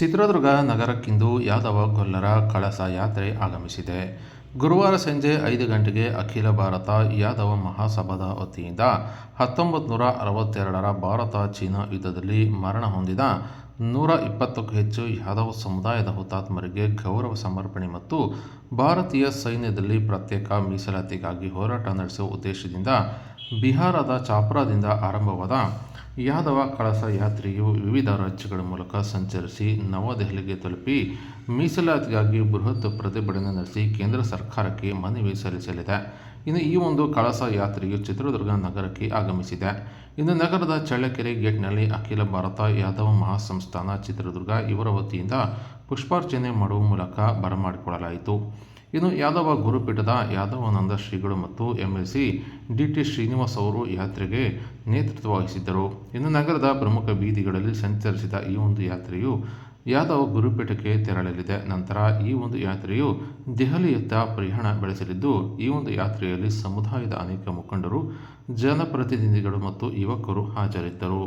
ಚಿತ್ರದುರ್ಗ ನಗರಕ್ಕಿಂದು ಯಾದವ ಗೊಲ್ಲರ ಕಳಸ ಯಾತ್ರೆ ಆಗಮಿಸಿದೆ. ಗುರುವಾರ ಸಂಜೆ ಐದು ಗಂಟೆಗೆ ಅಖಿಲ ಭಾರತ ಯಾದವ ಮಹಾಸಭಾದ ವತಿಯಿಂದ ಹತ್ತೊಂಬತ್ತು ನೂರ ಅರವತ್ತೆರಡರ ಭಾರತ ಚೀನಾ ಯುದ್ಧದಲ್ಲಿ ಮರಣ ಹೊಂದಿದ ನೂರ ಇಪ್ಪತ್ತಕ್ಕೂ ಹೆಚ್ಚು ಯಾದವ ಸಮುದಾಯದ ಹುತಾತ್ಮರಿಗೆ ಗೌರವ ಸಮರ್ಪಣೆ ಮತ್ತು ಭಾರತೀಯ ಸೈನ್ಯದಲ್ಲಿ ಪ್ರತ್ಯೇಕ ಮೀಸಲಾತಿಗಾಗಿ ಹೋರಾಟ ನಡೆಸುವ ಉದ್ದೇಶದಿಂದ ಬಿಹಾರದ ಚಾಪ್ರಾದಿಂದ ಆರಂಭವಾದ ಯಾದವ ಕಳಸ ಯಾತ್ರೆಯು ವಿವಿಧ ರಾಜ್ಯಗಳ ಮೂಲಕ ಸಂಚರಿಸಿ ನವದೆಹಲಿಗೆ ತಲುಪಿ ಮೀಸಲಾತಿಗಾಗಿ ಬೃಹತ್ ಪ್ರತಿಭಟನೆ ನಡೆಸಿ ಕೇಂದ್ರ ಸರ್ಕಾರಕ್ಕೆ ಮನವಿ ಸಲ್ಲಿಸಲಿದೆ. ಇನ್ನು ಈ ಒಂದು ಕಳಸ ಯಾತ್ರೆಯು ಚಿತ್ರದುರ್ಗ ನಗರಕ್ಕೆ ಆಗಮಿಸಿದೆ. ಇನ್ನು ನಗರದ ಚಳ್ಳಕೆರೆ ಗೇಟ್ನಲ್ಲಿ ಅಖಿಲ ಭಾರತ ಯಾದವ ಮಹಾಸಂಸ್ಥಾನ ಚಿತ್ರದುರ್ಗ ಇವರ ವತಿಯಿಂದ ಪುಷ್ಪಾರ್ಚನೆ ಮಾಡುವ ಮೂಲಕ ಬರಮಾಡಿಕೊಳ್ಳಲಾಯಿತು. ಇನ್ನು ಯಾದವ ಗುರುಪೀಠದ ಯಾದವಾನಂದ ಶ್ರೀಗಳು ಮತ್ತು ಎಂ ಡಿ ಟಿ ಶ್ರೀನಿವಾಸ್ ಅವರು ಯಾತ್ರೆಗೆ ನೇತೃತ್ವ ವಹಿಸಿದ್ದರು. ಇನ್ನು ನಗರದ ಪ್ರಮುಖ ಬೀದಿಗಳಲ್ಲಿ ಸಂಚರಿಸಿದ ಈ ಒಂದು ಯಾತ್ರೆಯು ಯಾದವ ಗುರುಪೀಠಕ್ಕೆ ತೆರಳಲಿದೆ. ನಂತರ ಈ ಒಂದು ಯಾತ್ರೆಯು ದೆಹಲಿಯತ್ತ ಪ್ರಯಾಣ ಬೆಳೆಸಲಿದ್ದು, ಈ ಒಂದು ಯಾತ್ರೆಯಲ್ಲಿ ಸಮುದಾಯದ ಅನೇಕ ಮುಖಂಡರು, ಜನಪ್ರತಿನಿಧಿಗಳು ಮತ್ತು ಯುವಕರು ಹಾಜರಿದ್ದರು.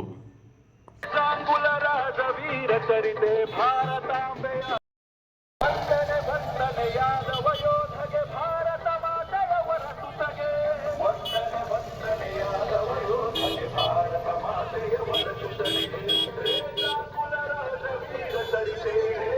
ಸರಿಸೇವೆ